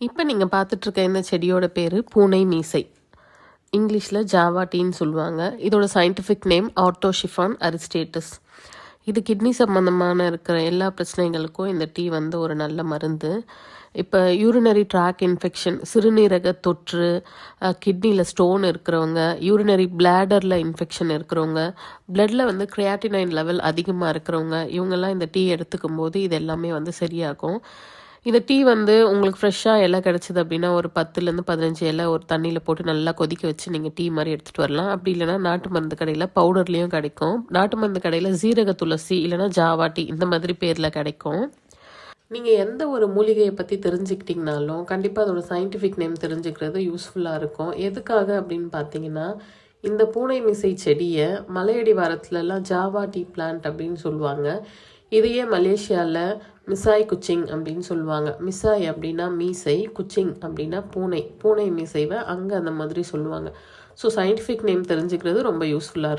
இப்போ நீங்கள் பார்த்துட்ருக்க இந்த செடியோட பேர் பூனை மீசை. இங்கிலீஷில் ஜாவா டீன்னு சொல்லுவாங்க. இதோட சயின்டிஃபிக் நேம் ஆர்டோஷிஃபான் அரிஸ்டேட்டஸ். இது கிட்னி சம்மந்தமான இருக்கிற எல்லா பிரச்சனைகளுக்கும் இந்த டீ வந்து ஒரு நல்ல மருந்து. இப்போ யூரினரி ட்ராக் இன்ஃபெக்ஷன் சிறுநீரக தொற்று கிட்னியில் ஸ்டோன் இருக்கிறவங்க யூரினரி பிளாடரில் இன்ஃபெக்ஷன் இருக்கிறவங்க பிளட்டில் வந்து கிரியாட்டினைன் லெவல் அதிகமாக இருக்கிறவங்க இவங்கெல்லாம் இந்த டீ எடுத்துக்கும் போது இது எல்லாமே வந்து சரியாகும். இந்த டீ வந்து உங்களுக்கு ஃப்ரெஷ்ஷாக இலை கிடச்சிது அப்படின்னா ஒரு பத்துலேருந்து பதினஞ்சு இலை ஒரு தண்ணியில் போட்டு நல்லா கொதிக்க வச்சு நீங்கள் டீ மாதிரி எடுத்துகிட்டு வரலாம். அப்படி இல்லைனா நாட்டு மருந்து கடையில் பவுடர்லேயும் கிடைக்கும். நாட்டு மருந்து கடையில் ஜீரக துளசி இல்லைனா ஜாவா டீ இந்த மாதிரி பேரில் கிடைக்கும். நீங்கள் எந்த ஒரு மூலிகையை பற்றி தெரிஞ்சுக்கிட்டிங்கனாலும் கண்டிப்பாக அதோட சயின்டிஃபிக் நேம் தெரிஞ்சுக்கிறது யூஸ்ஃபுல்லாக இருக்கும். எதுக்காக அப்படின்னு பார்த்தீங்கன்னா இந்த பூனை மிசை செடியை மலையடி வாரத்துலலாம் ஜாவா டீ பிளான்ட் அப்படின்னு சொல்லுவாங்க. இதையே மலேசியாவில் மிசாய் குச்சிங் அப்படின்னு சொல்லுவாங்க. மிசாய் அப்படின்னா மீசை குச்சிங் அப்படின்னா பூனை. பூனை மீசைவை அங்கே அந்த மாதிரி சொல்லுவாங்க. ஸோ சயின்டிஃபிக் நேம் தெரிஞ்சுக்கிறது ரொம்ப யூஸ்ஃபுல்லாக இருக்கும்